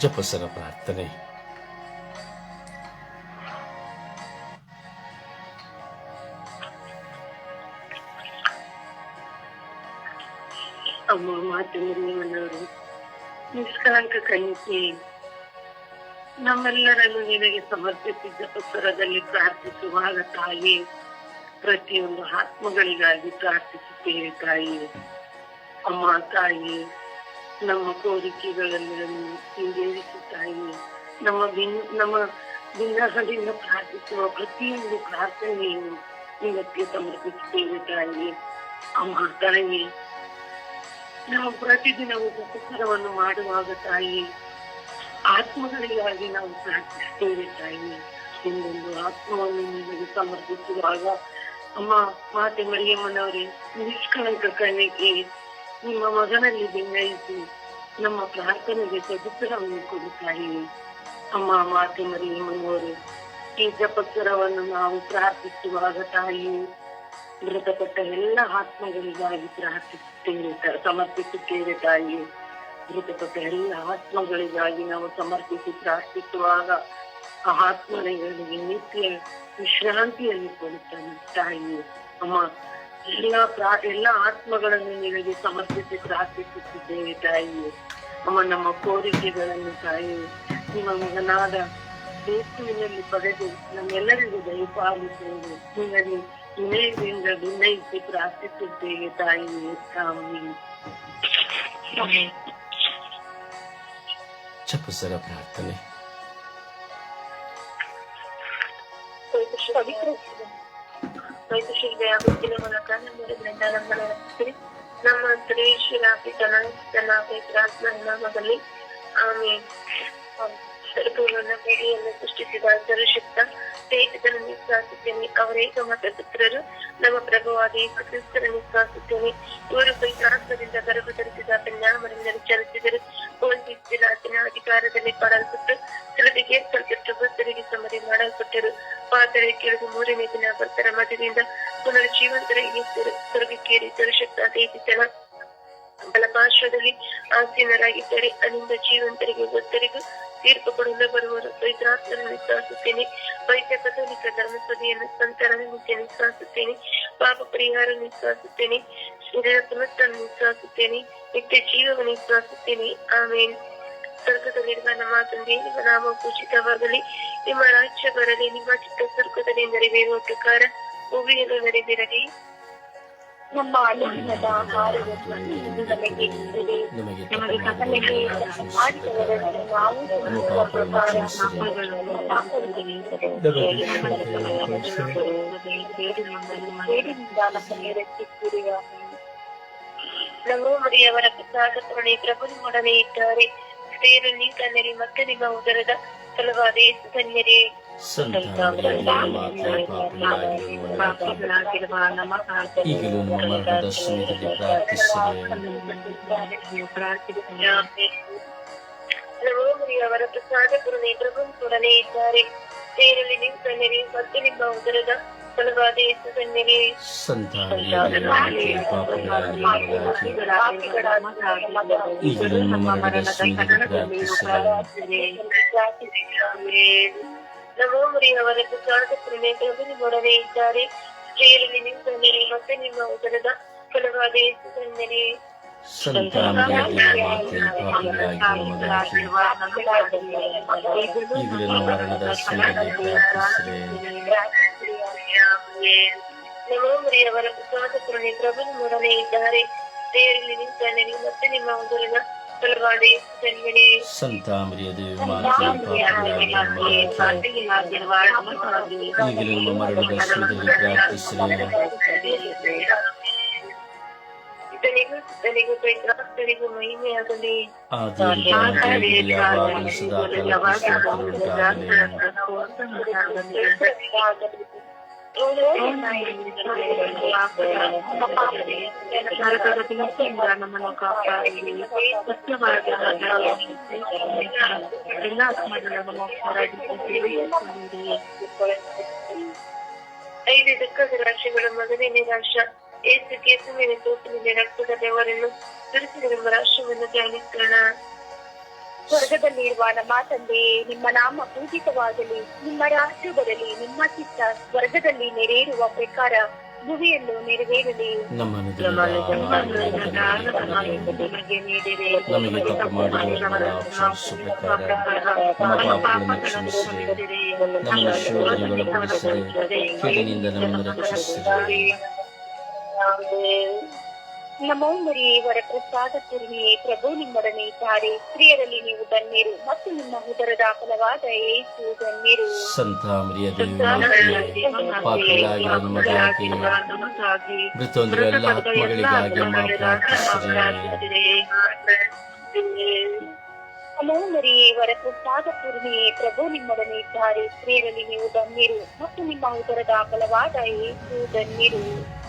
ಜಪಸರ ಪ್ರಾರ್ಥನೆ ಅಮ್ಮ ಮಾತುಮರಿಯವನವರು ನಿಷ್ಕಳಂಕ ಕನ್ನಿಕೆ ನಮ್ಮೆಲ್ಲರನ್ನು ನಿನಗೆ ಸಮರ್ಪಿಸಿದ್ದ ಪುಸ್ತಕದಲ್ಲಿ ಪ್ರಾರ್ಥಿಸುವಾಗ ತಾಯಿ ಪ್ರತಿಯೊಂದು ಆತ್ಮಗಳಿಗಾಗಿ ಪ್ರಾರ್ಥಿಸುತ್ತೇವೆ ತಾಯಿ ಅಮ್ಮ ತಾಯಿ ನಮ್ಮ ಕೋರಿಕೆಗಳನ್ನು ಈಡೇರಿಸುತ್ತಾಯಿ ನಮ್ಮ ಭಿನ್, ನಮ್ಮ ಭಿನ್ನಹದಿಂದ ಪ್ರಾರ್ಥಿಸುವ ಪ್ರತಿಯೊಂದು ಪ್ರಾರ್ಥನೆಯನ್ನು ನಿಮಗೆ ಸಮರ್ಪಿಸುತ್ತೇವೆ ತಾಯಿ. ಅಮ್ಮ ತಾಯಿ ನಾವು ಪ್ರತಿದಿನವೂ ಉಪಕಾರವನ್ನು ಮಾಡುವಾಗ ತಾಯಿ, ಆತ್ಮಗಳಿಗಾಗಿ ನಾವು ಪ್ರಾರ್ಥಿಸುತ್ತೇವೆ ತಾಯಿ. ಒಂದೊಂದು ಆತ್ಮವನ್ನು ನಿಮಗೆ ಸಮರ್ಪಿಸುವಾಗ ಅಮ್ಮ ಮಾತೆ ಮರಿಯಮ್ಮನವರೇ, ನಿಷ್ಕಳಂಕ ಕಣ್ಣಿಗೆ ನಿಮ್ಮ ಮಗನಲ್ಲಿ ಬೆನ್ನಯಿಸಿ ನಮ್ಮ ಪ್ರಾರ್ಥನೆಗೆ ಸದುತ್ತರವನ್ನು ಕೊಡುತ್ತಾರೆ ಅಮ್ಮ, ಮಾತೆ ಮರಿಯಮ್ಮನವರೇ ಈ ಜಪಸ್ವರವನ್ನು ನಾವು ಪ್ರಾರ್ಥಿಸುವಾಗ ತಾಯಿ, ಮೃತಪಟ್ಟ ಎಲ್ಲ ಆತ್ಮಗಳಿಗಾಗಿ ಪ್ರಾರ್ಥಿಸುತ್ತೇವೆ ಸಮರ್ಪಿಸುತ್ತೇವೆ ತಾಯಿ. ಮೃತಪಟ್ಟ ಎಲ್ಲ ಆತ್ಮಗಳಿಗಾಗಿ ನಾವು ಸಮರ್ಪಿಸಿ ಪ್ರಾರ್ಥಿಸುವಾಗ ಆ ಆತ್ಮಗಳಿಗೆ ನಿತ್ಯ ವಿಶ್ರಾಂತಿಯನ್ನು ಕೊಡುತ್ತಾನೆ ತಾಯಿ. ಅಮ್ಮ ಎಲ್ಲ ಪ್ರಾ ಎಲ್ಲ ಆತ್ಮಗಳನ್ನು ನಿನಗೆ ಸಮರ್ಪಿಸಿ ಪ್ರಾರ್ಥಿಸುತ್ತಿದ್ದೇವೆ ತಾಯಿ ಅಮ್ಮ ನಮ್ಮ ಕೋರಿಕೆಗಳನ್ನು ತಾಯಿ ನಿಮ್ಮ ಮಗನಾದ ಯೇಸುವಿನಲ್ಲಿ ಪಡೆದು ನಮ್ಮೆಲ್ಲರಿಗೂ ದಯಪಾಲಿಸುವುದು ನಿನಗೆ ವಿನಯದಿಂದ ವಿನಯಿಸಿ ಪ್ರಾರ್ಥಿಸುತ್ತೇವೆ ತಾಯಿ. ಜಪಸರ ಪ್ರಾರ್ಥನೆ. ವೈದ್ಯಶಿಲ್ಪೆಯ ಬುದ್ಧಿನ ಮೂಲಕ ನಮ್ಮಲ್ಲಿ ಗಂಡನಗಳ ರಕ್ಷಿಸಿ ನಮ್ಮ ಅಂತರೇಶ್ವರ ಪಿತನ ತನ್ನ ಪವಿತ್ರಾತ್ಮನ ನಾಮದಲ್ಲಿ ಆಮೇಲೆ ಸರ್ಗವನ್ನು ಭೂಮಿಯನ್ನು ಸೃಷ್ಟಿಸಿದ ಸರ್ವಶಕ್ತ ದೇಶದಲ್ಲಿ ನಿಶ್ವಾಸುತ್ತೇನೆ ಅವರೇಕ ಮತ ಪುತ್ರರು ನಮ್ಮ ಪ್ರಭುವಾದ ಯೇಸು ಕ್ರಿಸ್ತರ ನಿಶ್ವಾಸುತ್ತೇನೆ ಇವರು ಪೈತಾತ್ಮದಿಂದ ಗರ್ಭ ಧರಿಸಿದ ಕನ್ಯಾಮರಿಂದ ಚಲಿಸಿದರು ರಾಜನ ಅಧಿಕಾರದಲ್ಲಿ ಪಡಲ್ಪಟ್ಟು ತಿಳಿದಿಗೆ ಸ್ವಲ್ಪ ಭಕ್ತರಿಗೆ ಸಮರಿ ಮಾಡಲ್ಪಟ್ಟರು. ಪಾತ್ರ ಕೆಳಗೆ ಮೂರನೇ ದಿನ ಬರ್ತರ ಮಧ್ಯದಿಂದ ಪುನರ್ಜೀವಂತರಿಗೆ ಸ್ವರ್ಗಕ್ಕೇರಿ ಸರ್ವಶಕ್ತ ದೇಶಿತನ ಬಲಪಾರ್ಶ್ವದಲ್ಲಿ ಆಸೀನರಾಗಿದ್ದರೆ. ಅಲ್ಲಿಂದ ಜೀವಂತರಿಗೆ ಭಕ್ತರಿಗೂ ತೀರ್ಪು ಕೊಡಲು ಬರುವರು ಪವಿತ್ರಾತ್ಮನ ವಿಶ್ವಾಸುತ್ತೇನೆ. ವೈದ್ಯ ಕಥೋಲಿಕ ಧರ್ಮಸಭೆಯನ್ನು ಸಂತರನ್ನು ನಿತ್ಯ ವಿಶ್ವಾಸುತ್ತೇನೆ. ಪಾಪ ಪರಿಹಾರ ವಿಶ್ವಾಸುತ್ತೇನೆ. ಶರೀರ ಪುನಃಸ್ಥಾನ ವಿಶ್ವಾಸುತ್ತೇನೆ. ನಿತ್ಯ ಜೀವವನ್ನು ವಿಶ್ವಾಸುತ್ತೇನೆ. ಆಮೇಲೆ ಸ್ವರ್ಗದಲ್ಲಿರುವ ನಮ್ಮ ತಂದೆ, ನಿಮ್ಮ ನಾಮ ಪೂಜಿತವಾಗಲಿ. ನಿಮ್ಮ ರಾಜ್ಯ ಬರಲಿ. ನಿಮ್ಮ ಚಿತ್ತ ಸ್ವರ್ಗದಲ್ಲಿ ನೆರವೇರುವ ಪ್ರಕಾರ ಭೂಮಿಯಲ್ಲೂ ನೆರವೇರಲಿ ನಮ್ಮ ಅನುದಿನದ ಆಹಾರವನ್ನು ಇಂದು ನಮಗೆ ನೀಡಿರಿ. ನಮಗೆ ನಮಗೆ ಕತ್ತಲೆಗೆ ಮಾಡಿದವರನ್ನು ನಾವು ಕ್ಷಮಿಸುವ ಪ್ರಕಾರ ನಮ್ಮಗಳನ್ನು ಕೇಡಿನಿಂದ ನಮ್ಮನ್ನು ರಕ್ಷಿಸಿರಿ. ಆಮೆನ್. ನಮೋ ಮರಿಯವರ ಪ್ರಸಾದ ಕರುಣೆ ಪ್ರಭು ನಿಮ್ಮೊಡನೆ ಇದ್ದಾರೆ ಸ್ತ್ರೀಯರಲ್ಲಿ ಕನ್ನರಿ ಮತ್ತೆ ನಿಮ್ಮ ಉದರದ ಫಲವಾದ ಯೇಸು ಧನ್ಯರೇ ಪಾಪಿಗಳಾಗಿರುವ ನಮ್ಮ ಈಗಲೂ ನಮ್ಮ ಮರಣದ ಸಮಯದಲ್ಲಿ ಪ್ರಾರ್ಥಿಸಿರಿ ನಮೋ ಮರಿಯವರ ಪ್ರಸಾದ ಕರುಣೆ ಪ್ರಭು ನಿಮ್ಮೊಡನೆ ಇದ್ದಾರೆ ಸ್ತ್ರೀಯರಲ್ಲಿ ನೀವು ಕನ್ನರಿ ಮತ್ತೆ ನಿಮ್ಮ ಉದರದ ಫಲವಾದ ಯೇಸು ಧನ್ಯರೇ ಸಂತಾನ ಈಗಲೂ ನಮ್ಮ ಮರಣದ ಸಮಯದಲ್ಲಿ ಪ್ರಾರ್ಥಿಸಿರಿ ನಮೋ ಇದ್ದಾರೆ ಸ್ತ್ರೀಯರಲ್ಲಿ ಕನ್ನರಿ ಮತ್ತೆ ನಿಮ್ಮ ಉದರದ ಫಲವಾದ ಯೇಸು ಧನ್ಯರೇ ಸಂತಾನ ಈಗಲೂ ನಮ್ಮ ಮರಣದ ಸಮಯದಲ್ಲಿ ಪ್ರಾರ್ಥಿಸಿರಿ ನಮೋ ಮರಿಯವರ ಪ್ರಸಾದ ಕರುಣೆ ಪ್ರಭು ನಿಮ್ಮೊಡನೆ ಇದ್ದಾರೆ ಸ್ತ್ರೀಯರಲ್ಲಿ ನೀವು ಕನ್ನರಿ ಮತ್ತೆ ನಿಮ್ಮ ಉದರದ ಫಲವಾದ ಯೇಸು ಧನ್ಯರೇ ಸಂತಾಮರಿಯದು ಮಾತೆ ಈಗಲೂ ನಮ್ಮ ಮರಣದ ಸಮಯದಲ್ಲಿ ಪ್ರಾರ್ಥಿಸಿರಿ ಐದು ದುಃಖದ ರಾಶಿಗಳ ಮೊದಲನೇ ರಾಶ ಏಸು ಕೇಸುವಿನ ತೋಪಿನಲ್ಲಿ ರಕ್ತದ ಬೆವರನ್ನು ಸುರಿಸಿದರೆಂಬ ರಾಷ್ಟ್ರವನ್ನು ಧ್ಯಾನಿಸೋಣ. ಸ್ವರ್ಗದಲ್ಲಿರುವ ನಮ್ಮ ತಂದೆ ನಿಮ್ಮ ನಾಮ ಪೂಜಿತವಾಗಲಿ ನಿಮ್ಮ ರಾಜ್ಯ ಬರಲಿ ನಿಮ್ಮ ಚಿತ್ತ ಸ್ವರ್ಗದಲ್ಲಿ ನೆರೆಯಿರುವ ಪ್ರಕಾರ ಭುವಿಯಲ್ಲೂ ನೆರವೇರಲಿ. ನಮಗೆ ನೀಡಿರಿ. ನಮ್ಮ ನಮ್ಮನ್ನು ರಕ್ಷಿಸಿರಿ. ನಮೋ ಮರಿಯೇ ವರಪ್ರಸಾದ ಪೂರ್ಣಿಯೇ ಪ್ರಭು ನಿಮ್ಮೊಡನೆ ಇದ್ದಾರೆ. ಸ್ತ್ರೀಯರಲ್ಲಿ ನೀವು ಧನ್ಯರು. ಮತ್ತು ನಿಮ್ಮ ಉದರದ ಫಲವಾದ ಏಸು ಧನ್ಯರು. ಸಂತ ಮರಿಯ ದೇವಿ ಪಾಪಿಗಳಾಗಿ ನಮಗಾಗಿ ಮೃತೊಂದಿರುವ ಎಲ್ಲ ಆತ್ಮಗಳಿಗಾಗಿ ಅಮ್ಮ ಪ್ರಾರ್ಥಿಸಿರಿ. ನಮೋ ಮರಿಯೇ ವರಪ್ರಸಾದ ಪೂರ್ಣಿಯೇ ಪ್ರಭು ನಿಮ್ಮೊಡನೆ ಇದ್ದಾರೆ. ಸ್ತ್ರೀಯರಲ್ಲಿ ನೀವು ಧನ್ಯರು. ಮತ್ತು ನಿಮ್ಮ ಉದರದ ಫಲವಾದ ಏಸು ಧನ್ಯರು.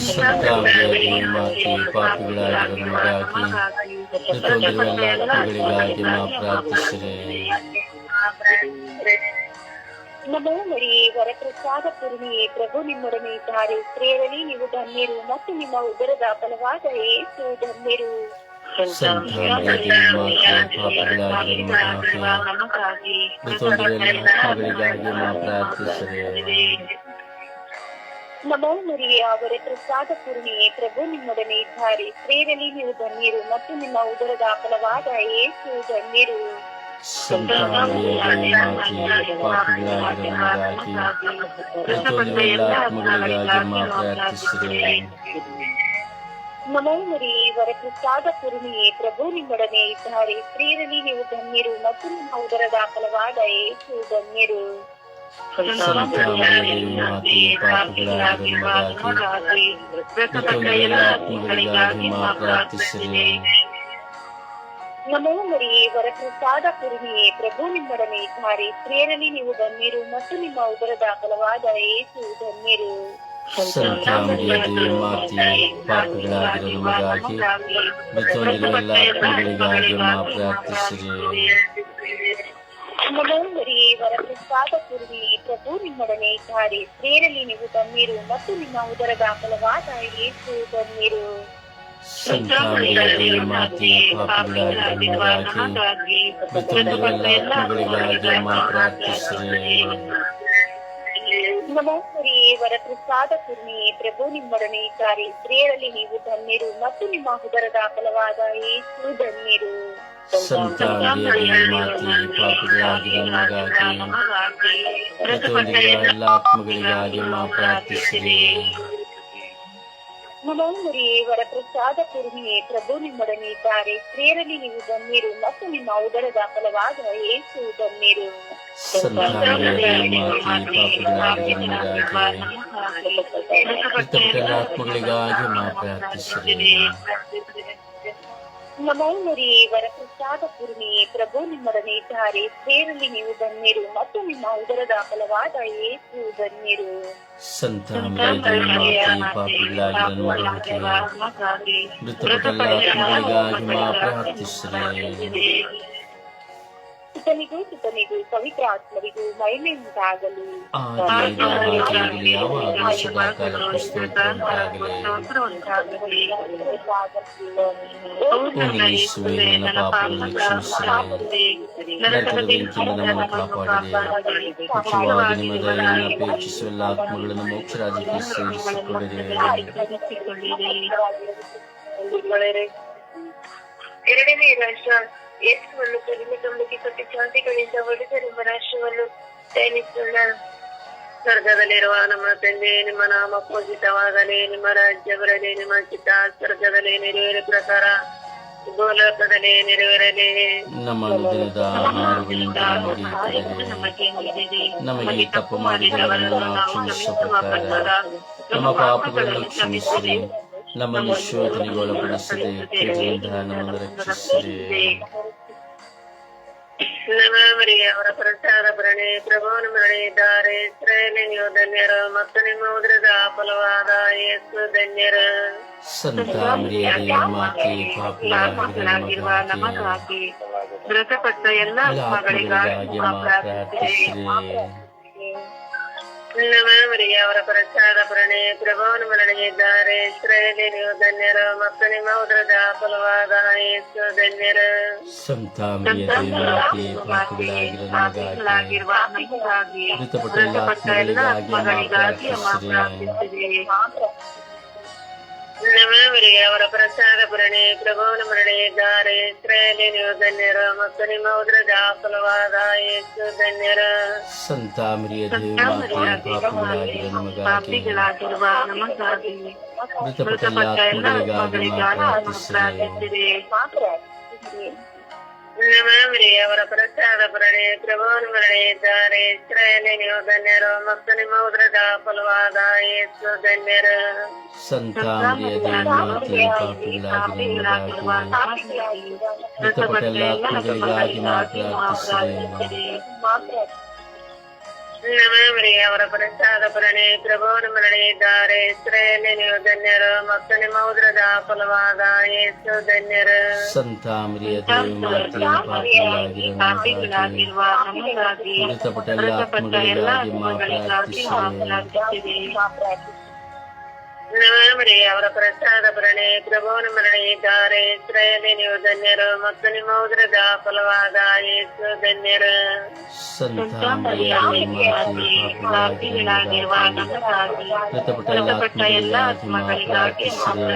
ಸಂತ ಮರಿಯ ದೇವಿ ಮಾತೆ ಪಾಪಿಗಳಾಗಿ ನಮಗಾಗಿ ಮೃತೊಂದಿರುವ ಎಲ್ಲ ಆತ್ಮಗಳಿಗಾಗಿ ಅಮ್ಮ ಪ್ರಾರ್ಥಿಸಿರಿ ನಮೋ ಮರಿಯೇ ವರಪ್ರಸಾದ ಪೂರ್ಣಿಯೇ ಪ್ರಭು ನಿಮ್ಮೊಡನೆ ಇದ್ದಾರೆ ಸ್ತ್ರೀಯರಲ್ಲಿ ನೀವು ಧನ್ಯರು ಮತ್ತು ನಿಮ್ಮ ಉದರದ ಫಲವಾದ ಏಸು ಧನ್ಯರು ಸಂತ ಮರಿಯ ದೇವಿ ಮಾತೆ ಪಾಪಿಗಳಾಗಿ ನಮಗಾಗಿ ನಮೋ ಅವರ ಪ್ರಸಾದ ಪೂರ್ಣಿಯೇ ಪ್ರಭು ನಿಮ್ಮೊಡನೆ ಇದ್ದಾರೆ. ಸ್ತ್ರೀಯರಲ್ಲಿ ನೀವು ಧನ್ಯರು ಮತ್ತು ನಿಮ್ಮ ಉದರದ ಫಲವಾದ ಏಸು ಧನ್ಯರು ನಮೋ ಮರಿ ದೇವಿ ಪ್ರಸಾದ ಮರಿಯೇ ಪೂರ್ಣಿಯೇ ಪ್ರಭು ನಿಮ್ಮೊಡನೆ ಇದ್ದಾರೆ. ಸ್ತ್ರೀಯರಲ್ಲಿ ನೀವು ಧನ್ಯರು ಮತ್ತು ನಿಮ್ಮ ಉದರದ ಫಲವಾದ ಏಸು ಧನ್ಯರು ನಮೋ ಮರಿಯೇ ವರಪ್ರಸಾದ ಕುರುಮಿಯೇ ಪ್ರಭು ನಿಮ್ಮೊಡನೆ ಇದ್ದಾರೆ ಸ್ತ್ರೀಯರಲ್ಲಿ ನೀವು ಧನ್ಯರು ಮತ್ತು ನಿಮ್ಮ ಉದರದ ಬಲವಾದ ಏಸು ಧನ್ಯರು ಸಂತ ಮರಿಯ ದೇವಿ ಮಾತೆ ಪಾಪಿಗಳಾಗಿರೋ ನಮಗಾಗಿ ಎಲ್ಲ ಪ್ರಾರ್ಥಿಸಿರಿ ನಮೋ ವರಕ್ಕೆ ಸ್ವಾಗತಿರುವಿ ಪ್ರಭು ನಿಮ್ಮೊಡನೆ ಇದ್ದಾರೆ. ಸ್ತ್ರೀಯರಲ್ಲಿ ನೀವು ತಮ್ಮೀರು ಮತ್ತು ನಿಮ್ಮ ಉದರದ ಫಲವಾದ ಏಸು ಧನ್ಯರು ಸಂತ ಮರಿಯ ದೇವಿ ಮಾತೆ ಪಾಪಿಗಳಾಗಿರೋ ಎಲ್ಲ ಆತ್ಮಗಳಿಗಾಗಿ ಅಮ್ಮ ಪ್ರಾರ್ಥಿಸಿರಿ ನಮೋ ಮರಿಯೇ ವರಪ್ರಸಾದ ಪೂರ್ಣಿಯೇ ಪ್ರಭು ನಿಮ್ಮೊಡನೆ ಇದ್ದಾರೆ. ಸ್ತ್ರೀಯರಲ್ಲಿ ನೀವು ಧನ್ಯರು ಮತ್ತು ನಿಮ್ಮ ಉದರದ ಫಲವಾದ ಏಸು ಧನ್ಯರು ಸಂತ ಮಾತೆ ಪಾಪಿಗಳಾಗಿರೋ ನಮಗಾಗಿ ಎಲ್ಲ ಆತ್ಮಗಳಿಗಾಗಿ ಮಾ ಪ್ರಾರ್ಥಿಸಿರಿ. ವರ ಪ್ರಸಾದ ಪೂರ್ಣಿಯೇ ಪ್ರಭು ನಿಮ್ಮೊಡನೆ ಇದ್ದಾರೆ ಸ್ತ್ರೀಯರಲ್ಲಿ ನೀವು ಧನ್ಯರು ಮತ್ತು ನಿಮ್ಮ ಉದರದ ಫಲವಾದ ಏಸು ಧನ್ಯರು ಆತ್ಮಗಳಿಗಾಗಿ ಮಾ ಪ್ರಾರ್ಥಿಸಿರಿ. ನಮೋ ಮರಿಯೇ ವರಪ್ರಸಾದ ಪೂರ್ಣಿಯೇ ಪ್ರಭು ನಿಮ್ಮೊಡನೆ ಇದ್ದಾರೆ ಸೇರಲಿ ನೀವು ಧನ್ಯರು ಮತ್ತು ನಿಮ್ಮ ಉದರದ ಫಲವಾದ ಏಸು ಧನ್ಯರು ಸಂತ ಆತ್ಮಗಳಿಗಾಗಿ ಸುತನಿಗೂ ಸುತನಿಗೂ ಪವಿತ್ರ ಆತ್ಮರಿಗೂ ಮಹಿಮೆ ಉಂಟಾಗಲಿ ಆದಿಯಾಗಲಿ ಯಾವಾಗಲೂ ಸದಾಕಾಲ ಸ್ತೋತ್ರ ಉಂಟಾಗಲಿ ಓ ನನ್ನ ಯೇಸುವೆ ನನ್ನ ಪಾಪಗಳನ್ನು ಕ್ಷಮಿಸಿರಿ ನರಕದ ಬೆಂಕಿಯಿಂದ ನಮ್ಮನ್ನು ಕಾಪಾಡಿರಿ ಮುಖ್ಯವಾಗಿ ನಿಮ್ಮ ದಯೆಯನ್ನು ಅಪೇಕ್ಷಿಸುವ ಎಲ್ಲ ಆತ್ಮಗಳನ್ನು ಮೋಕ್ಷ ರಾಜ್ಯಕ್ಕೆ ಸೇರಿಸಿಕೊಳ್ಳಿರಿ ಎರಡನೇ ರಾಷ್ಟ್ರ ಯೇಸುವನ್ನು ಕಡಿಮೆ ನಂಬಿಕೆ ಕಟ್ಟಿ ಶಾಂತಿಗಳಿಂದ ಹೊಡೆದರೆಂಬ ರಾಷ್ಟ್ರವನ್ನು ತಯಾರಿಸೋಣ ಸ್ವರ್ಗದಲ್ಲಿರುವ ನಮ್ಮ ತಂದೆ ನಿಮ್ಮ ನಾಮ ಪೂಜಿತವಾಗಲಿ ನಿಮ್ಮ ರಾಜ್ಯ ಬರಲಿ ನಿಮ್ಮ ಚಿತ್ತ ಸ್ವರ್ಗದಲ್ಲಿ ನೆರವೇರ ಪ್ರಕಾರ ಗೋಲೋಕದಲ್ಲಿ ನೆರವೇರಲಿ ನಮ್ಮ ದಿನದ ಆಹಾರಗಳಿಂದ ನಮಗೆ ಕೊಡಿರಿ. ನಮಗೆ ತಪ್ಪು ಮಾಡಿದವರನ್ನು ನಾವು ಕ್ಷಮಿಸುವ ಪ್ರಕಾರ ನಮ್ಮ ಪಾಪಗಳನ್ನು ಕ್ಷಮಿಸಿರಿ ನಮ್ಮನ್ನು ಶೋಧನೆಗೆ ಒಳಪಡಿಸದೆ ನಮ್ಮನ್ನು ರಕ್ಷಿಸಿದೆ. ಅವರ ಪ್ರಚಾರ ಭರಣೆ ಪ್ರಭುವನ ಮರಣಿದ್ದಾರೆ ನೀವು ಧನ್ಯರು ಮತ್ತು ನಿಮ್ಮ ಉದ್ರದ ಫಲವಾದ ಯೇಸು ಧನ್ಯರು. ಸಂತ ಮೃತಪಟ್ಟ ಎಲ್ಲ ಮಗಳಿಗಾಗಿ ನಮ್ಮವರಿಗೆ ಅವರ ಪ್ರಸಾದ ಪ್ರಣಯ ಪ್ರಭಾವನ ಮರಣಿದ್ದಾರೆ ಇಸ್ರಾಯೇಲಿ ನೀವು ಧನ್ಯರು ಮತ್ತು ನಿಮ್ಮ ಉದರದ ಫಲವಾದ ಯೇಸು ಧನ್ಯರು. ಸಂತ ಮರಿಯ ದೇವತೆ ಪಾಪಿಗಳಾಗಿರೋ ನಮಗಾಗಿ ನಮಗಾಗಿ ಮೃತಪಟ್ಟ ಎಲ್ಲ ಆತ್ಮಗಳಿಗಾಗಿ ಅಮ್ಮ ಪ್ರಾರ್ಥಿಸಿರಿ ನಮ್ಮವರಿಗೆ ಅವರ ಪ್ರಸಾದ ಪ್ರಣಯ ಪ್ರಭಾವನ ಮರಣಿದ್ದಾರೆ ಇಸ್ರಾಯೇಲಿ ನೀವು ಧನ್ಯರು ಮತ್ತು ನಿಮ್ಮ ಉದರದ ಫಲವಾದ ಯೇಸು ಧನ್ಯರು. ಸಂತ ಮರಿಯ ದೇವತೆ ಪಾಪಿಗಳಾಗಿರೋ ನಮಗಾಗಿ ಪಾಪಿಗಳಾಗಿರುವ ನಮಗಾಗಿ ಮೃತಪಟ್ಟ ಎಲ್ಲ ಆತ್ಮಗಳಿಗಾಗಿ ನಮ್ಮವರಿಗೆ ಅವರ ಪ್ರಸಾದ ಪ್ರಣಯ ಪ್ರಭಾವನ ಮರಣಿದ್ದಾರೆ ಇಸ್ರಾಯೇಲಿ ನೀವು ಧನ್ಯರು ಮತ್ತು ನಿಮ್ಮ ಉದ್ರದ ಫಲವಾದ ಯೇಸು ಧನ್ಯರು. ಸಂತ ನಮ್ಮವರಿಗೆ ಅವರ ಪ್ರಸಾದ ಪ್ರಭು ಪ್ರಭಾವನ ಮರಣಿದ್ದಾರೆ ಇಸ್ರಾಯೇಲಿ ನೀವು ಧನ್ಯರು ಮತ್ತು ನಿಮ್ಮ ಉದ್ರದ ಫಲವಾದ ಯೇಸು ಧನ್ಯರು. ಸಂತ ಮರಿಯ ಮೃತಪಟ್ಟ ಎಲ್ಲ ಆತ್ಮಗಳಿಗಾಗಿ ಪ್ರಾರ್ಥಿಸಿರಿ ನಮ್ಮವರಿಗೆ ಅವರ ಪ್ರಸಾದ ಪ್ರಣಯ ಪ್ರಭಾವನ ಮರಣಿದ್ದಾರೆ ಇಸ್ರಾಯೇಲಿ ನೀವು ಧನ್ಯರು ಮತ್ತು ನಿಮ್ಮ ಉದ್ರದ ಫಲವಾದ ಯೇಸು ಧನ್ಯರು. ಮೃತಪಟ್ಟ ಎಲ್ಲ ಆತ್ಮಗಳಿಗಾಗಿ ಅಮ್ಮ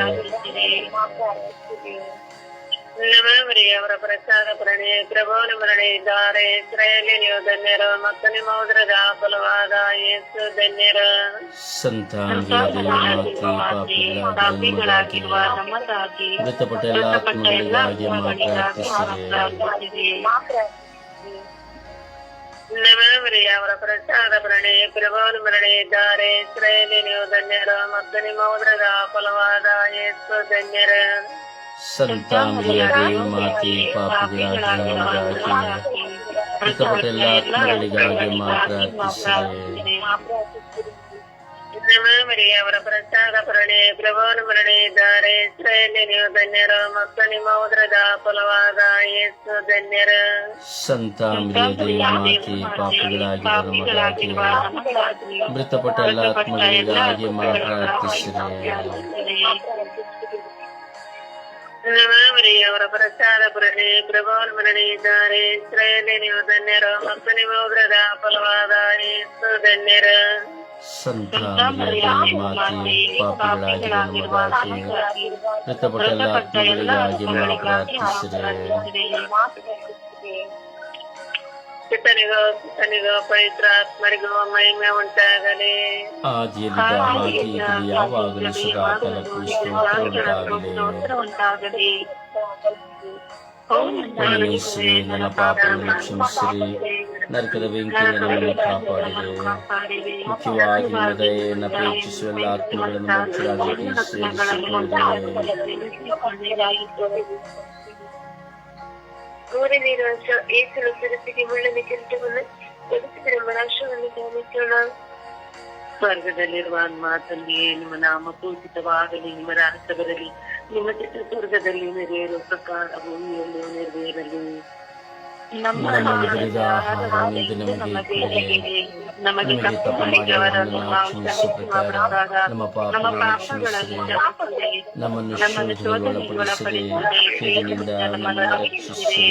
ನಮ್ಮವರಿಗೆ ಅವರ ಪ್ರಸಾದ ಪ್ರಣಯ ಪ್ರಭಾವನ ಮರಣಿದ್ದಾರೆ ಇಸ್ರಾಯೇಲಿ ನೀವು ಧನ್ಯರು. ಮತ್ತು ನಿಮ್ಮ ಉದ್ರದ ಫಲವಾದ ಯೇಸು ಧನ್ಯರು. ಸಂತ ಮರಿಯ ದೇವತೆ ಪಾಪಿಗಳಾಗಿರೋ ನಮಗಾಗಿ ನಮಗಾಗಿ ಮೃತಪಟ್ಟ ಎಲ್ಲ ನಮ್ಮವರಿಗೆ ಅವರ ಪ್ರಸಾದ ಪ್ರಣಯ ಪ್ರಭಾವನ ಮರಣಿದ್ದಾರೆ ಇಸ್ರಾಯೇಲಿ ನೀವು ಧನ್ಯರು. ಮತ್ತು ನಿಮ್ಮ ಉದ್ರದ ಫಲವಾದ ಯೇಸು ಧನ್ಯರು. ಸಂತ ಮರಿಯ ದೇವಮಾತೆ ಪಾಪಿಗಳಾಗಿರೋ ನಮಗಾಗಿ ಮೃತಪಟ್ಟ ಎಲ್ಲ ಆತ್ಮಗಳಿಗಾಗಿ ಅವರ ಪ್ರಸಾದ ಪ್ರಣಯ ಪ್ರಭಾವನ ಮರಣಿದ್ದಾರೆ ಇಸ್ರೇಲಿ ನೀವು ಧನ್ಯರು ಮತ್ತು ನಿಮ್ಮ ಉದರದ ಫಲವಾದ ಯೇಸು ಧನ್ಯರ. ಸಂತ ಮರಿಯ ದೇವಮಾತೆ ಮೃತಪಟ್ಟ ಎಲ್ಲ ಆತ್ಮಗಳಿಗಾಗಿ ಮಾತ್ರ ಅವರ ಪ್ರಸಾದ ಪುರಣೆ ಪ್ರಭಾವನ ಮರಣಿದ್ದಾರೆ ಇಸ್ರಾಯೇಲಿ ನೀವು ಧನ್ಯರು ಮತ್ತು ನಿಮ್ಮ ಉದರದ ಫಲವಾದ ಯೇಸು ಧನ್ಯರು ಮೃತಪಟ್ಟ ಎಲ್ಲ ಆತ್ಮಗಳಿಗಾಗಿ ಅಮ್ಮ ಪ್ರಾರ್ಥಿಸಿರಿ ಪಿತನಿಗೋ ಸುತನಿಗೋ ಪವಿತ್ರಾತ್ಮರಿಗೋ ಮಹಿಮೆ ಉಂಟಾಗಲಿ ಆದಿಯಲ್ಲಿದ್ದ ಹಾಗೆ ಯಾವಾಗಲೂ ಸದಾ ಕಾಲಕ್ಕೂ ಸ್ತೋತ್ರ ಉಂಟಾಗಲಿ. ಯೇಸುವೆ ನನ್ನ ಪಾಪಗಳನ್ನು ಕ್ಷಮಿಸಿರಿ ನರಕದ ಬೆಂಕಿಯಿಂದ ನಮ್ಮನ್ನು ಕಾಪಾಡಿರಿ. ಮುಖ್ಯವಾಗಿ ನಿಮ್ಮ ದಯೆಯನ್ನು ಪ್ರೇಕ್ಷಿಸುವ ಎಲ್ಲ ಆತ್ಮಗಳನ್ನು ಮೋಕ್ಷರಾಜ್ಯಕ್ಕೆ ಸೇರಿಸಿಕೊಳ್ಳಿರಿ ಊರಿನಿರುವ ಏಸಲು ಸಿರಸಿಗೆ ಮುಳ್ಳನೆ ಕೆಂಟವನ್ನು ಕೊಡಿಸಿದರೆಂಬ ರಾಷ್ಟ್ರವನ್ನು ಧ್ಯಾನಿಸೋಣ ಸ್ವರ್ಗದಲ್ಲಿರುವ ಮಾತಲ್ಲಿಯೇ ನಿಮ್ಮ ನಾಮ ಪೂಜಿತವಾಗಲಿ ನಿಮ್ಮ ರಾಷ್ಟ್ರ ಬರಲಿ ನಿಮ್ಮ ಚಿತ್ರ ಸ್ವರ್ಗದಲ್ಲಿ ನೆರವೇರುವ ಪ್ರಕಾರ ಭೂಮಿಯಲ್ಲೂ ನೆರವೇರಲಿ ನಮ್ಮ ಇಂದು ನಮಗೆ. ನಮಗೆ ನಮಗೆ ತಪ್ಪು ಮಾಡಿದವರನ್ನು ನಾವು ಕ್ಷಮಿಸುವ ನಮ್ಮ ಪಾಪಗಳನ್ನು ನಮ್ಮನ್ನು ಶೋಧನೆಗೆ ಒಳಪಡಿಸಿದೆ ಕೇಡಿನಿಂದ ನಮ್ಮನ್ನು ರಕ್ಷಿಸಿರಿ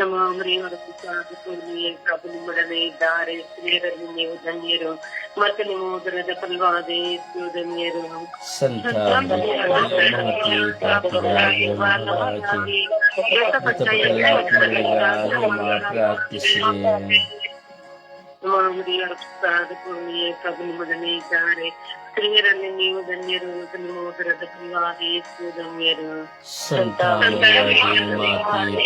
ನಮ್ಮ ಮರಿಯವರ ಸುತ್ತಾಗುತ್ತಲಿಯೇ ಪ್ರಭು ನಿಮ್ಮೊಡನೆ ಇದ್ದಾರೆ ಸ್ತ್ರೀಯರಲ್ಲಿ ನೀವು ಧನ್ಯರು ಮತ್ತು ನಿಮ್ಮ ಉದರದ ಫಲವಾದ ಯೇಸು ಧನ್ಯರು ಸಂತ ಮಹತಿ ಮರಿಯವರ ಸುತ್ತಾಗುತ್ತಲಿಯೇ ಪ್ರಭು ನಿಮ್ಮೊಡನೆ ಇದ್ದಾರೆ ಸ್ತ್ರೀಯರಲ್ಲಿ ನೀವು ಧನ್ಯರು ಮತ್ತು ನಿಮ್ಮ ಉದರದ ಫಲವಾದ ಯೇಸು ಧನ್ಯರು ಸಂತ ಮಾತೆ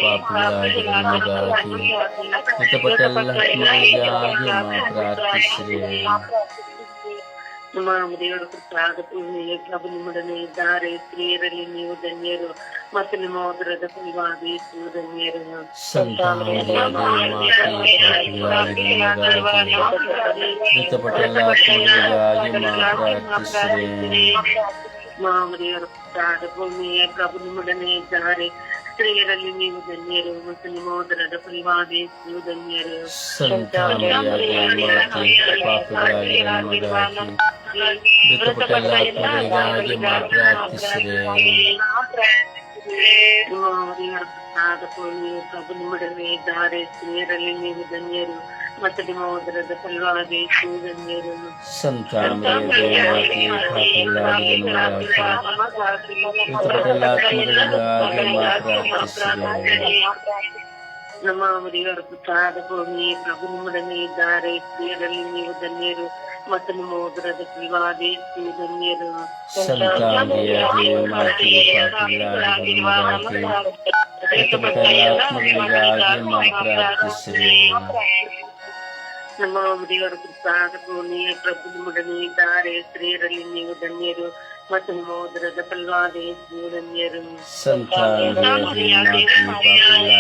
ಪಾಪಿಗಳಾಗಿರುವ ನಮಗಾಗಿ ಮೃತಪಟ್ಟ ಎಲ್ಲ ಆತ್ಮಗಳಿಗಾಗಿ ನಮ್ಮ ಪ್ರಾರ್ಥಿಸಿರಿ ನಮ್ಮ ದೇವರ ಕೃಪಾದ ಪೂರ್ಣಿಗೆ ಪ್ರಭು ನಿಮ್ಮೊಡನೆ ಇದ್ದಾರೆ ಸ್ತ್ರೀಯರಲ್ಲಿ ನೀವು ಧನ್ಯರು ಮತ್ತು ನಿಮ್ಮ ಉದರದ ಫಲವಾದ ಯೇಸು ಧನ್ಯರು ಸಂತ ಮಾತೆ ಪಾಪಿಗಳಾಗಿರುವ ನಮಗಾಗಿ ಮೃತಪಟ್ಟ ಎಲ್ಲ ಆತ್ಮಗಳಿಗಾಗಿ ನಮ್ಮ ಪ್ರಾರ್ಥಿಸಿರಿ ಮಾಮರಿಯವರ ಕೃಪಾದ ಪೂರ್ಣಿಗೆ ಪ್ರಭು ನಿಮ್ಮೊಡನೆ ಇದ್ದಾರೆ ಸ್ತ್ರೀಯರಲ್ಲಿ ನೀವು ಧನ್ಯರು ಮತ್ತು ನಿಮ್ಮ ಉದರದ ಫಲವಾದ ಯೇಸು ಧನ್ಯರು ಮೃತಪಟ್ಟ ಎಲ್ಲ ಆತ್ಮಗಳಿಗಾಗಿ ಮಾ ಪ್ರಾರ್ಥಿಸಿದೆ. ಪ್ರಭು ನಿಮ್ಮೊಡನೆ ನೀವು ಧನ್ಯರು ಮತ್ತು ನಿಮ್ಮ ಉದರದ ಫಲವಾಗಿ ಧನ್ಯರು ನಮ್ಮ ಅವರಿವರ ಪ್ರಸಾದ ಭೂಮಿ ಪ್ರಭು ನಿಮ್ಮೊಡನೆ ಇದ್ದಾರೆ. ಸ್ತ್ರೀಯರಲ್ಲಿ ನೀವು ಧನ್ಯರು ನಿಮ್ಮ ಉದರದ ಫಲವಾದ ಯೇಸು ಧನ್ಯರು ಸಂತ ಮರಿಯಾದ ಮಾತೆ ಪಾಪಿಗಳಾಗಿರುವ ನಮಗಾಗಿ ಮೃತಪಟ್ಟ ಎಲ್ಲ ಆತ್ಮಗಳಿಗಾಗಿ ಮಾ ಪ್ರಾರ್ಥಿಸಿದೆ ನಮ್ಮ ದೇವರ ಪ್ರಸಾದ ಭೂಮಿ ಪ್ರಭು ನಿಮ್ಮೊಡನೆ ಇದ್ದಾರೆ ಸ್ತ್ರೀಯರಲ್ಲಿ ನೀವು ಧನ್ಯರು ಮತ್ತು ನಿಮ್ಮ ಉದರದ ಫಲವಾದ ಯೇಸು ಧನ್ಯರು ಸಂತ ಮರಿಯಾದ ಮಾತೆ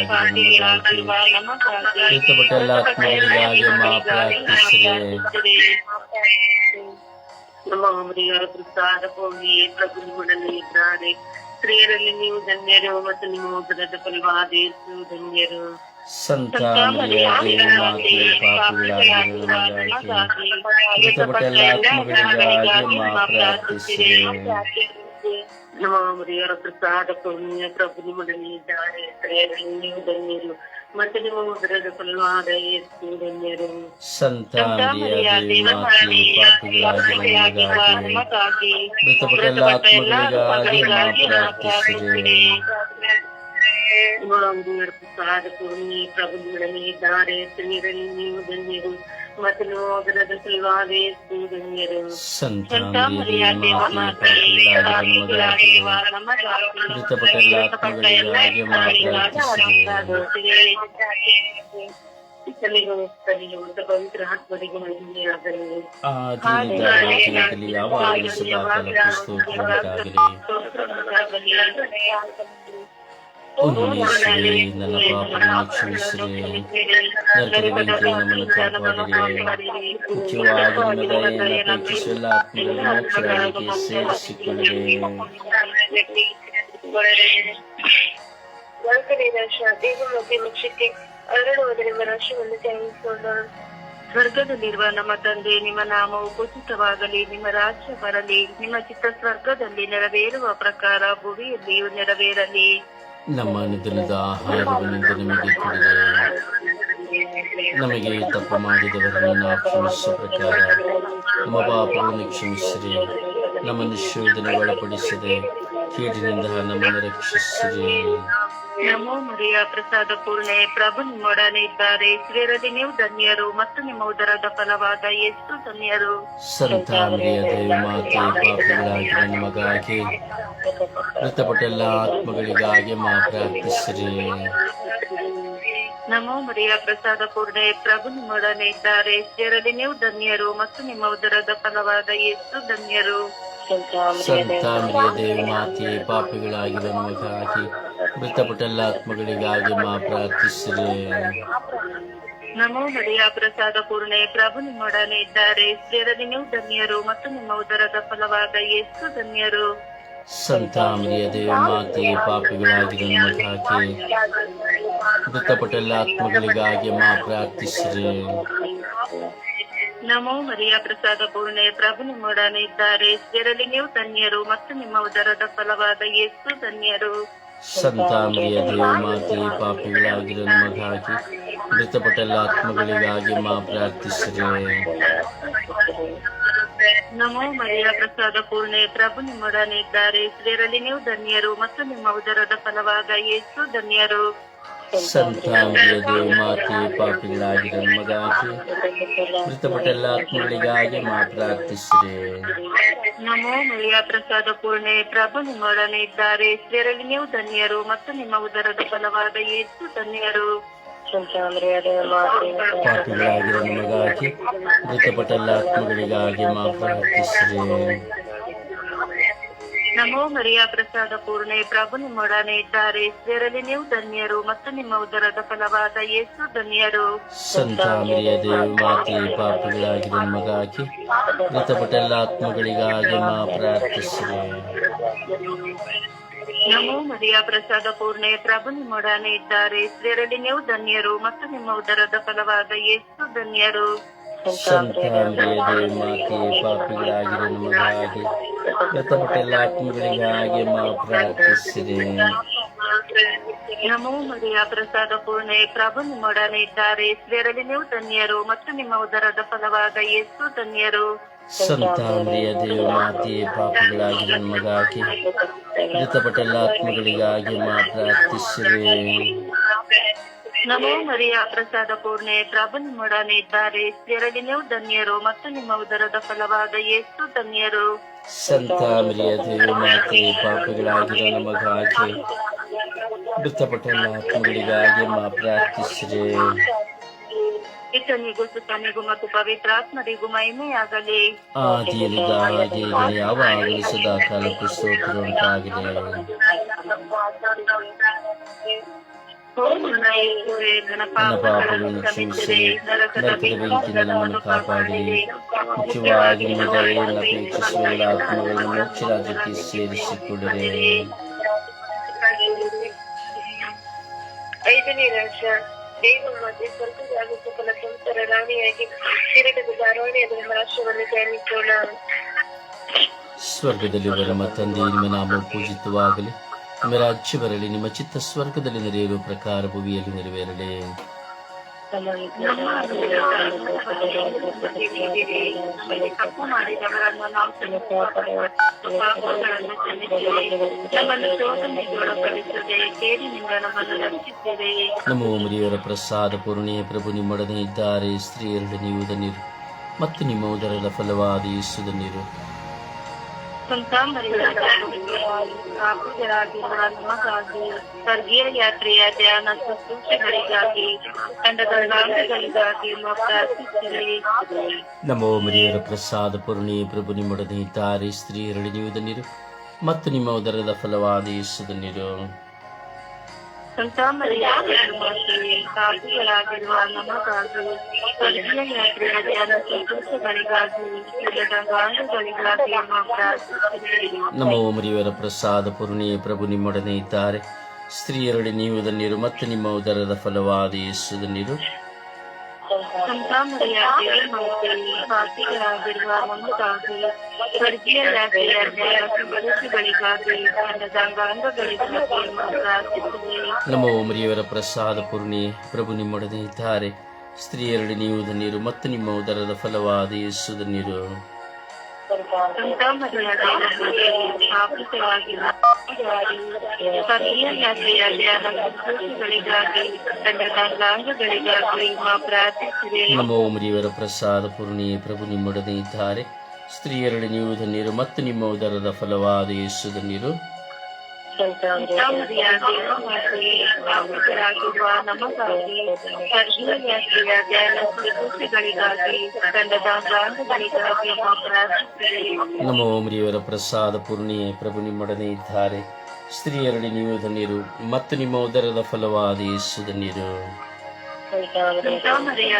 ಪಾಪಿಗಳಾಗಿರುವ ನಮಗಾಗಿ ಮೃತಪಟ್ಟ ಎಲ್ಲ ಆತ್ಮಗಳಿಗಾಗಿ ಮಾ ಪ್ರಾರ್ಥಿಸಿದೆ ನಮ್ಮ ದೇವರ ಪ್ರಸಾದ ಭೂಮಿ ಪ್ರಭು ನಿಮ್ಮೊಡನೆ ಇದ್ದಾರೆ ಸ್ತ್ರೀಯರಲ್ಲಿ ನೀವು ಧನ್ಯರು ಮತ್ತು ನಿಮ್ಮ ಉದರದ ಫಲವಾದ ಯೇಸು ಧನ್ಯರು ಸಂತ ಮರಿಯಾದ ಮಾತೆ ಪಾಪಿಗಳಾಗಿರುವ ನಮಗಾಗಿ ಮೃತಪಟ್ಟ ಎಲ್ಲ ಆತ್ಮಗಳಿಗಾಗಿ ಮಾ ಪ್ರಾರ್ಥಿಸಿದೆ ನಮ್ಮ ದೇವರ ಪ್ರಸಾದ ಭೂಮಿ ಪ್ರಭು ನಿಮ್ಮೊಡನೆ ಇದ್ದಾರೆ ಸ್ತ್ರೀಯರಲ್ಲಿ ನೀವು ಧನ್ಯರು ಮತ್ತು ನಿಮ್ಮ ಉದರದ ಫಲವಾದ ಯೇಸು ಧನ್ಯರು ಸಂತ ಮರಿಯಾದ ಮಾತೆ ಪಾಪಿಗಳಾಗಿರುವ ನಮಗಾಗಿ ಮೃತಪಟ್ಟ ಎಲ್ಲ ಆತ್ಮಗಳಿಗಾಗಿ ಮಾ ಪ್ರಾರ್ಥಿಸಿದೆ ನಮ್ಮ ದೇವರ ಪ್ರಸಾದ ಭೂಮಿ ಪ್ರಭು ನಿಮ್ಮೊಡನೆ ಇದ್ದಾರೆ ಸ್ತ್ರೀಯರಲ್ಲಿ ನೀವು ಧನ್ಯರು ಮತ್ತು ನಿಮ್ಮ ಉದರದ ಫಲವಾದ ಯೇಸು ಧನ್ಯರು ಸಂತ ಮರಿಯಾದ ಮಾತೆ ಪಾಪಿಗಳಾಗಿರುವ ನಮಗಾಗಿ ಮೃತಪಟ್ಟ ಎಲ್ಲ ಆತ್ಮಗಳಿಗಾಗಿ ಮಾ ಪ್ರಾರ್ಥಿಸಿದೆ ಪವಿತ್ರ ಆತ್ಮರಿಗೆ ಮಹಿಮೆಯಾಗಲಿ ಆದಿಯಲ್ಲಿ ಯಾವಾಗಲೂ ಸದಾಕಾಲ ಸ್ತೋತ್ರವಾಗಲಿ ಉನ್ನಿಸಿರಿ ನನ್ನ ಪಾಪವನ್ನು ಕ್ಷಮಿಸಿರಿ ನರಕದ ಬೆಂಕಿ ನಮ್ಮನ್ನು ಕಾಪಾಡಿರಿ ಮುಖ್ಯವಾಗಿ ನಿಮ್ಮ ದಯೆಯನ್ನು ಅಪೇಕ್ಷಿಸುವ ಆತ್ಮಗಳನ್ನು ಮೋಕ್ಷರಾಜಿಗೆ ಸೇರಿಸಿಕೊಳ್ಳಿರಿ ನಾಲ್ಕನೇ ರಾಶ ದೇವ ಮಧ್ಯ ಲಕ್ಷ್ಯಕ್ಕೆ ಹರಡುವುದರಿಂದ ರಾಷ್ಟ್ರವನ್ನು ತ್ಯಾಗಿಸೋಣ ಸ್ವರ್ಗದಲ್ಲಿರುವ ನಮ್ಮ ತಂದೆ ನಿಮ್ಮ ನಾಮವು ಪೂಜಿತವಾಗಲಿ ನಿಮ್ಮ ರಾಜ್ಯ ಬರಲಿ ನಿಮ್ಮ ಚಿತ್ತ ಸ್ವರ್ಗದಲ್ಲಿ ನೆರವೇರುವ ಪ್ರಕಾರ ಭುವಿಯಲ್ಲಿಯೂ ನೆರವೇರಲಿ ನಮ್ಮ ಅನುದಿನದ ಆಹಾರವನ್ನಿಂದ ನಮಗೆ ಕೊಡಿದ ನಮಗೆ ತಪ್ಪು ಮಾಡಿದವರನ್ನು ಕ್ಷಮಿಸುವ ಪ್ರಕಾರ ನಮ್ಮ ಪಾಪವನ್ನು ಕ್ಷಮಿಸಿರಿ. ನಮ್ಮನ್ನು ಶೋಧನೆ ಒಳಪಡಿಸಿದೆ ಕೀಡಿನಿಂದ ನಮ್ಮನ್ನು ರಕ್ಷಿಸಿರಿ. ನಮೋ ಮರಿಯ ಪ್ರಸಾದ ಪೂರ್ಣೆ ಪ್ರಭು ನಿಮ್ಮೊಡನೆ ಇದ್ದಾರೆ. ಸ್ತ್ರೀಯರಲ್ಲಿ ನೀವು ಧನ್ಯರು ಮತ್ತು ನಿಮ್ಮ ಉದರದ ಫಲವಾದ ಎಷ್ಟು ಧನ್ಯರು. ಸಂತ ಮರಿಯ ಮಾತೆ ಪಾಪಿಗಳಾಗಿರುವ ನಮಗಾಗಿ ಮೃತಪಟ್ಟ ಎಲ್ಲ ಆತ್ಮಗಳಿಗಾಗಿ ಮಾ ಪ್ರಾರ್ಥಿಸಿರಿ. ನಮೋ ಮರಿಯ ಪ್ರಸಾದ ಪೂರ್ಣೆ ಪ್ರಭು ನಿಮ್ಮೊಡನೆ ಇದ್ದಾರೆ. ಸ್ತ್ರೀಯರಲ್ಲಿ ನೀವು ಧನ್ಯರು ಮತ್ತು ನಿಮ್ಮ ಉದರದ ಫಲವಾದ ಎಷ್ಟು ಧನ್ಯರು. ಸಂತ ದೇವಮಾತೆ ಮಾತೆ ಪಾಪಿಗಳಾಗಿರುವ ನಮಗಾಗಿ ಮೃತಪಟ್ಟ ಎಲ್ಲ ಆತ್ಮಗಳಿಗಾಗಿ ಮಾ ಪ್ರಾರ್ಥಿಸಿದೆ ನಮೋ ಮರಿಯ ಪ್ರಸಾದ ಪೂರ್ಣೆ ಪ್ರಭು ನಿಮ್ಮೊಡನೆ ಇದ್ದಾರೆ. ಸ್ತ್ರೀಯರಲ್ಲಿ ನೀವು ಧನ್ಯರು ಮತ್ತು ನಿಮ್ಮ ಉದರದ ಫಲವಾದ ಎಷ್ಟು ಧನ್ಯರು. ಸಂತಾಮರಿಯ ದೇವಮಾತೆ ಮಾತೆ ಪಾಪಿಗಳಾಗಿರುವ ನಮಗಾಗಿ ಮೃತಪಟ್ಟ ಎಲ್ಲ ಆತ್ಮಗಳಿಗಾಗಿ ಮಾ ಪ್ರಾರ್ಥಿಸಿರಿ. ನಮೋ ಮರಿಯಾ ಪ್ರಸಾದ ಪೂರ್ಣೆ ಪ್ರಭು ನಿಮ್ಮೊಡನೆ ಇದ್ದಾರೆ. ಸ್ತ್ರೀಯರಲ್ಲಿ ನೀವು ಧನ್ಯರು ಮತ್ತು ನಿಮ್ಮ ಉದರದ ಫಲವಾದ ಯೇಸು ಧನ್ಯರು. ಸಂತ ಮರಿಯ ಮಾತೆ ಪಾಪಿಗಳಾಗಿರೋ ನಮಗಾಗಿ ಮೃತಪಟ್ಟ ಆತ್ಮಗಳಿಗಾಗಿ ಮಾ ಪ್ರಾರ್ಥಿಸಿರಿ. ನಮೋ ಮರಿಯ ಪ್ರಸಾದ ಪೂರ್ಣೆ ಪ್ರಭು ನಿಮ್ಮೊಡನೆ ಇದ್ದಾರೆ. ಸ್ತ್ರೀಯರಲ್ಲಿ ನೀವು ಧನ್ಯರು ಮತ್ತು ನಿಮ್ಮ ಉದರದ ಫಲವಾದ ಯೇಸು ಧನ್ಯರು. ಸಂತ ಮರಿಯ ಮಾತೆ ಪಾಪಿಗಳಾಗಿರೋ ನಮಗಾಗಿ ಮೃತಪಟ್ಟ ಎಲ್ಲ ಆತ್ಮಗಳಿಗಾಗಿ ಮಾತ್ರ ಪ್ರಾರ್ಥಿಸಿರಿ. ನಮೋ ಮರಿಯ ಪ್ರಸಾದ ಪೂರ್ಣೆ ಪ್ರಭು ನಿಮ್ಮೊಡನೆ ಇದ್ದಾರೆ. ಸ್ತ್ರೀಯರಲ್ಲಿ ನೀವು ಧನ್ಯರು ಮತ್ತು ನಿಮ್ಮ ಉದರದ ಫಲವಾದ ಎಷ್ಟು ಧನ್ಯರು. ಪಾಪಿಗಳಾಗಿರೋ ನಮಗಾಗಿ ಮೃತಪಟ್ಟ ಎಲ್ಲ ಆತ್ಮಗಳಿಗಾಗಿ ಮಾತ್ರ ಪ್ರಾರ್ಥಿಸಿರಿ. ನಮೋ ಮರಿಯಾ ಪ್ರಸಾದ ಪೂರ್ಣೆ ಪ್ರಭು ನಿಮ್ಮೊಡನೆ ಇದ್ದಾರೆ. ಇದರಲ್ಲಿ ನೀವು ಧನ್ಯರು ಮತ್ತು ನಿಮ್ಮ ಉದರದ ಫಲವಾದ ಯೇಸು ಧನ್ಯರು. ಸಂತ ಮರಿಯ ಮಾತೆ ಪಾಪಗಳಾಗಿ ನಮಗಾಗಿ ಮೃತಪಟ್ಟ ಎಲ್ಲ ಆತ್ಮಗಳಿಗಾಗಿ ಮಾ ಪ್ರಾರ್ಥಿಸಿದೆ ನಮೋ ಮರಿಯ ಪ್ರಸಾದ ಪೂರ್ಣೆ ಪ್ರಭು ನಿಮ್ಮೊಡನೆ ಇದ್ದಾರೆ. ಇದರಲ್ಲಿ ನೀವು ಧನ್ಯರು ಮತ್ತು ನಿಮ್ಮ ಉದರದ ಫಲವಾದ ಯೇಸು ಧನ್ಯರು. ಸಂತಾಂಬೆಯ ಮಾತೆ ಪಾಪಿಗಳಾಗಿರೋ ನಮಗಾಗಿ ಆತ್ಮಗಳಿಗಾಗಿ ಮಾ ಪ್ರಾರ್ಥಿಸಿದೆ ನಮೋ ಮರಿಯ ಪ್ರಸಾದ ಪೂರ್ಣೆ. ಪ್ರಭು ನಿಮ್ಮೊಡನೆ ಇದ್ದಾರೆ. ಸ್ವೇರಲಿ ನೀವು ಧನ್ಯರು ಮತ್ತು ನಿಮ್ಮ ಉದರದ ಫಲವಾದ ಎಷ್ಟು ಧನ್ಯರು. ಸಂತಾಂಬೆಯ ದೇವ ಮಾತೆ ಪಾಪಗಳಾಗಿ ನಮಗಾಗಿ ಮೃತಪಟ್ಟೆಲ್ಲ ಆತ್ಮಗಳಿಗಾಗಿ ಮಾತ್ರ ಪ್ರಾರ್ಥಿಸಿರಿ. ನಮೋ ಮರಿಯ ಪ್ರಸಾದ ಪೂರ್ಣೆ ಪ್ರಭು ನಿಮ್ಮೊಡನೆ ಇದ್ದಾರೆ ಸ್ತ್ರೀಯರಲ್ಲಿ ನೀವು ಧನ್ಯರು ಮತ್ತು ನಿಮ್ಮ ಉದರದ ಫಲವಾದ ಎಷ್ಟು ಧನ್ಯರು. ದೇವ ಮಾತೆ ಪಾಪಿಗಳಾಗಿರೋ ನಮಗಾಗಿ ಮೃತಪಟ್ಟ ಆತ್ಮಗಳಿಗಾಗಿ ಮಾ ಪ್ರಾರ್ಥಿಸಿರಿ. ಇತನಿಗೂ ಸುತನಿಗೂ ಮತ್ತು ಪವಿತ್ರಾತ್ಮರಿಗೂ ಮಹಿಮೆಯಾಗಲಿ. ಆದಿಯಲ್ಲಿದ್ದ ಹಾಗೆ ಈಗ ಯಾವಾಗಲೂ ಸದಾ ಕಾಲಕ್ಕೂ ಸ್ತೋತ್ರ ಉಂಟಾಗಿದೆ ಓ ನನ್ನ ಯೇಸುವೇ, ನನ್ನ ಪಾಪಗಳನ್ನು ಕ್ಷಮಿಸಿರಿ ನರಕದ ಬೆಂಕಿಯಿಂದ ನಮ್ಮನ್ನು ಕಾಪಾಡಿರಿ ಮುಖ್ಯವಾಗಿ ನಿಮ್ಮ ದಯೆಯನ್ನು ಅಪೇಕ್ಷಿಸುವ ಎಲ್ಲ ಆತ್ಮಗಳನ್ನು ಮೋಕ್ಷ ರಾಜ್ಯಕ್ಕೆ ಸೇರಿಸಿಕೊಡಿರಿ ಐದನೇ ರಾಶ ದೇವ ಮಾತೆ ಸ್ವರ್ಗದಾಗ ಸಕಲ ಸಂತರ ರಾಣಿಯಾಗಿ ಕಿರೀಟದ ಧಾರವಾಣಿಯಾದ ನಮ್ಮ ರಾಷ್ಟ್ರವನ್ನು ಧ್ಯಾನಿಸೋಣ ಸ್ವರ್ಗದಲ್ಲಿ ನಮ್ಮ ತಂದೆ ನಿಮ್ಮ ನಾಮ ಪೂಜಿತವಾಗಲಿ ನಿಮ್ಮ ರಾಜ್ಯ ಬರಲಿ, ನಿಮ್ಮ ಚಿತ್ತ ಸ್ವರ್ಗದಲ್ಲಿ ನೆರೆಯಲು ಪ್ರಕಾರ ಭುವಿಯಲ್ಲಿ ನೆರವೇರಲಿ. ಮುರಿಯವರ ಪ್ರಸಾದ ಪೂರ್ಣಿಯ ಪ್ರಭು ನಿಮ್ಮೊಡನೆ ಇದ್ದಾರೆ, ಸ್ತ್ರೀಯರಲ್ಲಿ ನೀವು ಧನ್ಯರು, ಮತ್ತು ನಿಮ್ಮ ಉದರದ ಫಲವಾದ ಯೇಸು ಧನ್ಯರು ನಮಗಾಗಿ ಸ್ವರ್ಗೀಯ ಯಾತ್ರೆಯ ಧ್ಯಾನ ಶುಶ್ರೂಷೆಗಳಿಗಾಗಿ ತಂಡದ ನಾಮಗಳಿಗಾಗಿ ನಾವು ಪ್ರಾರ್ಥಿಸಿರಿ ನಮೋ ಮರಿಯರ ಪ್ರಸಾದ ಪೂರ್ಣಿ, ಪ್ರಭು ನಿಮ್ಮೊಡನೆ ಇದ್ದಾರೆ. ಸ್ತ್ರೀಯರಲ್ಲಿ ನೀವು ಧನ್ಯರು ಮತ್ತು ನಿಮ್ಮ ಉದರದ ಫಲವಾದ ಯೇಸು ಧನ್ಯರು ಸಂತಾಮರಿಯ ಕಾಪುಗಳಾಗಿರುವ ನಮಗಾಗಿ ಸ್ವರ್ಗೀಯ ಯಾತ್ರೆಯ ಧ್ಯಾನ ಶುಶ್ರೂಷೆಗಳಿಗಾಗಿ ತಂಡದ ನಾಮಗಳಿಗಾಗಿ ನಾವು ಪ್ರಾರ್ಥಿಸಿರಿ ನಮೋ ಮರಿಯವರ ಪ್ರಸಾದ ಪೂರ್ಣಿ ಪ್ರಭು ನಿಮ್ಮೊಡನೆ ಇದ್ದಾರೆ. ಸ್ತ್ರೀಯರೊಡೆ ನೀವು ಧನ್ಯರು ಮತ್ತು ನಿಮ್ಮ ಉದರದ ಫಲವಾದ ಯೇಸು ಸಂತಾಮರಿಯ ಪಾಪಿಗಳಾಗಿರುವ ನಮಗಾಗಿ ಸ್ವರ್ಗೀಯ ಬದುಕುಗಳಿಗಾಗಿ ನಮೋ ಮರಿಯವರ ಪ್ರಸಾದ ಪೂರ್ಣಿ ಪ್ರಭು ನಿಮ್ಮೊಡನೆ ಇದ್ದಾರೆ. ಸ್ತ್ರೀಯರಲ್ಲಿ ನೀವು ಧನ್ಯರು, ಮತ್ತು ನಿಮ್ಮ ಉದರದ ಫಲವಾದ ಯೇಸು ಧನ್ಯರು. ನಮೋ ಮರಿಯವರ ಪ್ರಸಾದ ಪೂರ್ಣಿ ಪ್ರಭು ನಿಮ್ಮೊಡನೆ ಇದ್ದಾರೆ ಸ್ತ್ರೀಯರಲ್ಲಿ ನೀವು ಧನ್ಯರು ಮತ್ತು ನಿಮ್ಮ ಉದರದ ಫಲವಾದ ಯೇಸು ಧನ್ಯರು ನಮೋ ಮುರಿಯವರ ಪ್ರಸಾದ ಪೂರ್ಣಿ ಪ್ರಭು ನಿಮ್ಮೊಡನೆ ಇದ್ದಾರೆ. ಸ್ತ್ರೀಯರಡಿ ನೀವು ಧನ್ಯರು, ಮತ್ತು ನಿಮ್ಮ ಉದರದ ಫಲವಾದ ಯೇಸು ಧನ್ಯರು. ಸಂತಾಮರಿಯ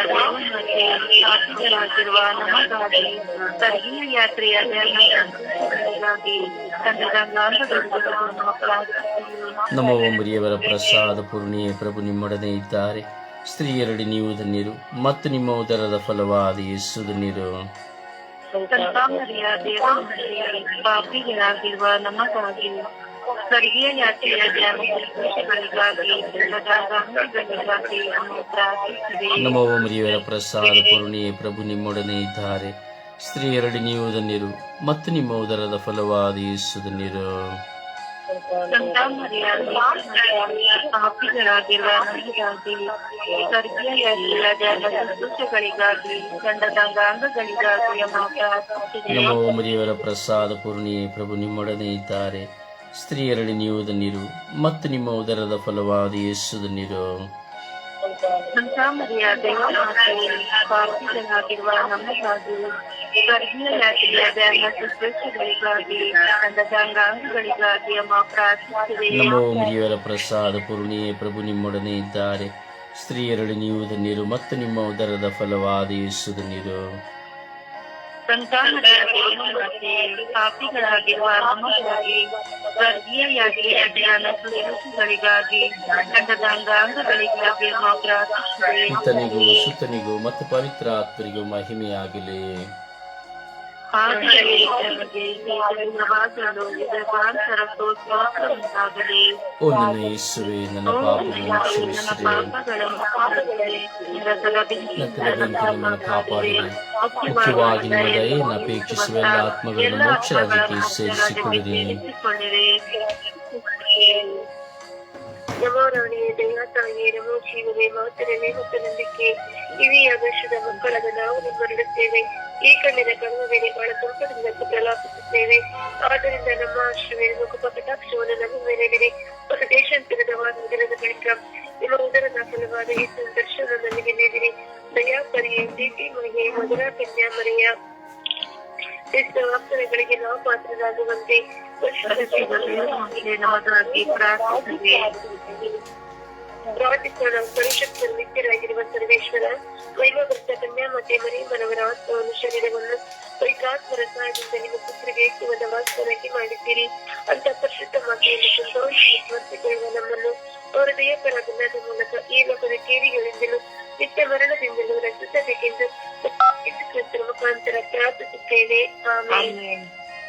ಪಾಪಿಗಳಾಗಿರುವ ನಮಗಾಗಿ ಸ್ವರ್ಗೀಯ ಯಾತ್ರೆಯ ಶುಶ್ರೂಷೆಗಳಿಗಾಗಿ ತಂಡದ ಅಂಗಾಂಗಗಳಿಗಾಗಿ ನಾವು ಪ್ರಾರ್ಥಿಸಿರಿ ನಮೋ ಮರಿಯವರ ಪ್ರಸಾದ ಪೂರ್ಣಿಯ ಪ್ರಭು ನಿಮ್ಮೊಡನೆ ಇದ್ದಾರೆ. ಸ್ತ್ರೀಯರಡಿ ನೀವು ಧನ್ಯರು, ಮತ್ತು ನಿಮ್ಮ ಉದರದ ಫಲವಾದ ಯೇಸು ಧನ್ಯರು. ಸಂತಾಮರಿಯ ಪಾಪಿಗಳಾಗಿರುವ ನಮಗಾಗಿ ಸ್ವರ್ಗೀಯ ಮರಿಯವರ ಪ್ರಸಾದ ಪೂರ್ಣಿ ಪ್ರಭು ನಿಮ್ಮೊಡನೆ ಇದ್ದಾರೆ ಸ್ತ್ರೀಯರಡಿ ನೀವು ಧನ್ಯರು ಮತ್ತು ನಿಮ್ಮ ಉದರದ ಫಲವಾದ ಯೇಸು ಧನ್ಯರು ಮರಿಯವರ ಪ್ರಸಾದ ಪೂರ್ಣಿ ಪ್ರಭು ನಿಮ್ಮೊಡನೆ ಇದ್ದಾರೆ ಸ್ತ್ರೀಯರಲ್ಲಿ ನೀವು ನೀರು ಮತ್ತು ನಿಮ್ಮ ಉದರದ ಫಲವಾದ ಯೇಸು ಧನ್ಯರು ಸಂತಾಮರಿಯ ಪಾಪಿಗಳಾಗಿರುವ ನಮಗಾಗಿ ಸ್ವರ್ಗೀಯ ಯಾತ್ರೆಯ ಧ್ಯಾನ ಶುಶ್ರೂಷೆಗಳಿಗಾಗಿ ತಂಡದ ಅಂಗಾಂಗಗಳಿಗಾಗಿ ನಾವು ಪ್ರಾರ್ಥಿಸಿರಿ ನಮೋ ಮರಿಯವರ ಪ್ರಸಾದ ಪೂರ್ಣಿ ಪ್ರಭು ನಿಮ್ಮೊಡನೆ ಇದ್ದಾರೆ. ಸ್ತ್ರೀಯರಲ್ಲಿ ನೀವು ನೀರು ಮತ್ತು ನಿಮ್ಮ ಉದರದ ಫಲವಾದ ಯೇಸು ಸಂತಾನರಾಗಿ ಪಾಪಿಗಳಾಗಿರುವ ನಮಗಾಗಿ ಸ್ವರ್ಗೀಯಾಗಿ ಅಂಗಾಂಗಗಳಿಗಾಗಿ ಮಾತ್ರ ಪಿತನಿಗೂ ಸುತನಿಗೂ ಮತ್ತು ಪವಿತ್ರ ಆತ್ಮರಿಗೂ ಮಹಿಮೆಯಾಗಲಿ. ಉಂಟಾಗಲಿ ಓ ನನ್ನ ಯೇಸುವೆ ನನ್ನ ಪಾಪಗಳನ್ನು ಕ್ಷಮಿಸಿರಿ ನಂತರ ಬೆಂಕಿನಿಂದ ಕಾಪಾಡಿರಿ ಮುಖ್ಯವಾಗಿ ನಿಮ್ಮ ದಯೆಯನ್ನು ಅಪೇಕ್ಷಿಸುವ ಎಲ್ಲ ಆತ್ಮಗಳನ್ನು ಮೋಕ್ಷ ರಾಜ್ಯಕ್ಕೆ ಸೇರಿಸಿಕೊಳ್ಳಿರಿ ನಮೋ ರಾಣಿಯೇ ದಯಾ ತಾಯಿಯೇ ನಮೋ ಜೀವವೇ ಮಾತರವೇ ಮತ್ತು ನಂಬಿಕೆ ಇವಿ ಆದರ್ಶದ ಮಕ್ಕಳಾದ ನಾವು ನಿಮ್ಮಲ್ಲಿರುತ್ತೇವೆ ಈ ಕಣ್ಣಿನ ಕರ್ಮವೇನೆ ಬಹಳ ಸಂಕಟದಿಂದ ಪ್ರಲಾಪಿಸುತ್ತೇವೆ ಆದ್ದರಿಂದ ನಮ್ಮ ಆಶ್ರಯ ಮುಖ ಕಟಾಕ್ಷವನ್ನು ನಮ್ಮ ಮೇಲೆ ಬಿಡಿ ಮತ್ತು ದೇಶಾಂತರದ ಉದರದ ಬಳಿಕ ನಿಮ್ಮ ಉದರದ ಫಲವಾದ ಯೇಸು ದರ್ಶನ ನಮಗೆ ನೀಡಿರಿ. ದಯಾಪರಿಯ ಪ್ರೀತಿ ಮನೆಗೆ ಮಧುರ ಕನ್ಯಾಮರಿಯ ಕ್ರಿಸ್ತ ವಾಸ್ತವಗಳಿಗೆ ನಾವು ಪಾತ್ರರಾಗುವಂತೆ ಪ್ರಾರ್ಥಿಸುವೆ ನಿತ್ಯರಾಗಿರುವ ಸರ್ವೇಶ್ವರ ವೈಭವೃತ್ತ ಕನ್ಯಾ ಮತ್ತೆ ಮರಿಯಮ್ಮನವರ ಆತ್ಮವನ್ನು ಶರೀರವನ್ನು ಪವಿತ್ರಾತ್ಮರ ಸಹಾಯದಿಂದ ನಿಮ್ಮ ಪುತ್ರಿಗೆ ಏಕವಾದ ವಾಸ್ತವಕ್ಕೆ ಮಾಡಿದ್ದೀರಿ. ಅಂತ ಪರಿಶುದ್ಧ ಮಾತೆಯನ್ನು ಸಂತೋಷಿಸುವಂತೆಕೊಳ್ಳುವ ನಮ್ಮನ್ನು ಅವರ ದಯಪರಾಧನದ ಮೂಲಕ ಈ ಲೋಕದ ಕೇಡಿಗಳಿಂದಲೂ ನಿತ್ಯ ಮರಣದಿಂದಲೂ ರಕ್ಷಿಸಬೇಕೆಂದು ಮುಖಾಂತರ ಪ್ರಾರ್ಥಿಸುತ್ತೇವೆ. ಆಮೇಲೆ